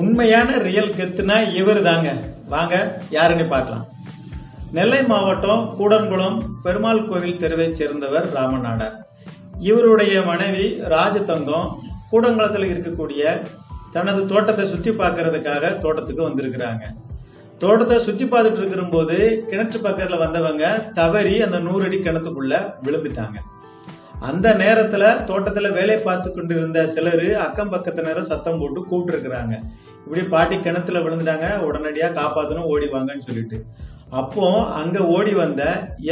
உண்மையான ரியல் கெத்துனா இவர் தாங்க வாங்க யாருன்னு பார்க்கலாம். நெல்லை மாவட்டம் கூடன்குளம் பெருமாள் கோவில் தெருவைச் சேர்ந்தவர் ராமநாடார் இவருடைய மனைவி ராஜதங்கம் கூடங்குளத்தில் இருக்கக்கூடிய தனது தோட்டத்தை சுற்றி பார்க்கறதுக்காக தோட்டத்துக்கு வந்திருக்கிறாங்க. தோட்டத்தை சுற்றி பார்த்துட்டு இருக்கும்போது கிணற்று பக்கத்துல வந்தவங்க தவறி அந்த நூறு அடி கிணத்துக்குள்ள விழுந்துட்டாங்க. அந்த நேரத்துல தோட்டத்துல வேலை பார்த்து கொண்டிருந்த சிலர் அக்கம் பக்கத்தினரை சத்தம் போட்டு கூப்பிட்டு இருக்கிறாங்க இப்படி பாட்டி கிணத்துல விழுந்துட்டாங்க உடனடியா காப்பாத்தணும் ஓடி வாங்கன்னு சொல்லிட்டு. அப்போ அங்க ஓடி வந்த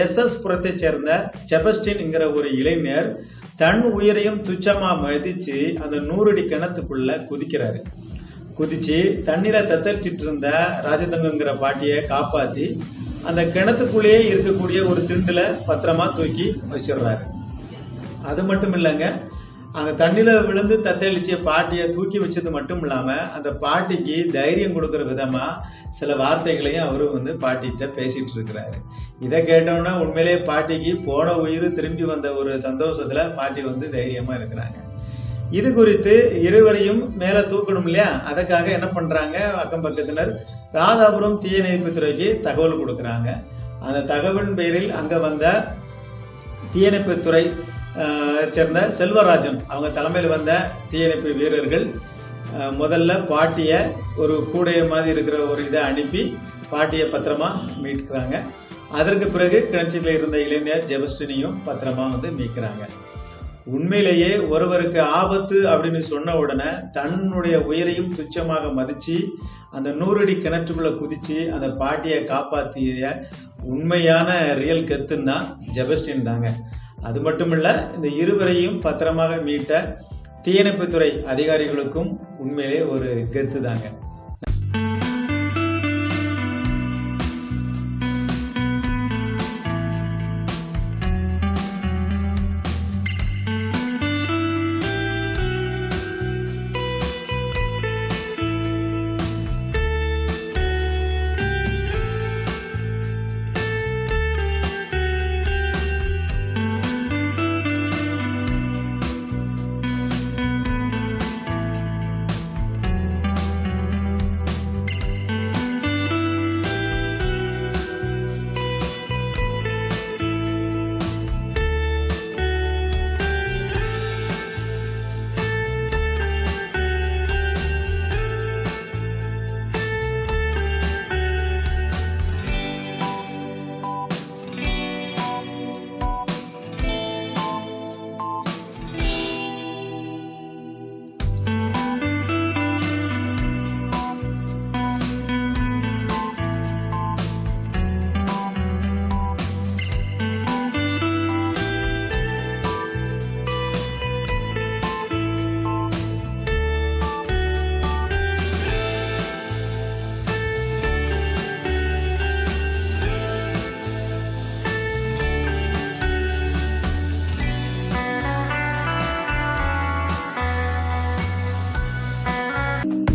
எஸ் எஸ் புறத்தை சேர்ந்த செபஸ்டின்ங்கிற ஒரு இளைஞர் தன் உயிரையும் துச்சமா மதிச்சு அந்த நூறடி கிணத்துக்குள்ள குதிக்கிறாரு. குதிச்சு தண்ணீர தத்தரிச்சிட்டு இருந்த ராஜதங்கங்கிற பாட்டியை காப்பாத்தி அந்த கிணத்துக்குள்ளேயே இருக்கக்கூடிய ஒரு திண்டுல பத்திரமா தூக்கி வச்சிடுறாரு. அது மட்டும் இல்லைங்க அந்த தண்ணியில விழுந்து தத்தளிச்ச பாட்டியை தூக்கி வச்சது மட்டும் இல்லாம அந்த பாட்டிக்கு தைரியம் கொடுக்கற விதமா சில வார்த்தைகளையும் அவரு வந்து பாட்டிகிட்ட பேசிட்டு இருக்கிறாரு. இதை கேட்டோம்னா உண்மையிலேயே பாட்டிக்கு போன உயிர் திரும்பி வந்த ஒரு சந்தோஷத்துல பாட்டி வந்து தைரியமா இருக்கிறாங்க. இது குறித்து இருவரையும் மேல தூக்கணும் இல்லையா? அதுக்காக என்ன பண்றாங்க? அக்கம் பக்கத்தினர் ராதாபுரம் தீயணைப்பு துறைக்கு தகவல் கொடுக்கறாங்க. அந்த தகவலின் பெயரில் அங்க வந்த தீயணைப்பு துறை சேர்ந்த செல்வராஜன் அவங்க தலைமையில் வந்த தீயணைப்பு வீரர்கள் முதல்ல பாட்டிய ஒரு கூடைய மாதிரி இருக்கிற ஒரு இதை அனுப்பி பாட்டியை பத்திரமா மீட்கிறாங்க. அதற்கு பிறகு கிணற்றில் இருந்த இளைஞர் ஜெபஸ்டினியும் பத்திரமா வந்து மீட்கிறாங்க. உண்மையிலேயே ஒருவருக்கு ஆபத்து அப்படின்னு சொன்ன உடனே தன்னுடைய உயிரையும் துச்சமாக மதிச்சு அந்த நூறடி கிணற்றுக்குள்ள குதிச்சு அந்த பாட்டியை காப்பாத்திய உண்மையான ரியல் கெத்துன்னா ஜெபஸ்டின் தாங்க அது மட்டும் இல்லை இந்த இருவரையும் பத்திரமாக மீட்ட தீயணைப்புத்துறை அதிகாரிகளுக்கும் உண்மையிலே ஒரு கெத்து தாங்க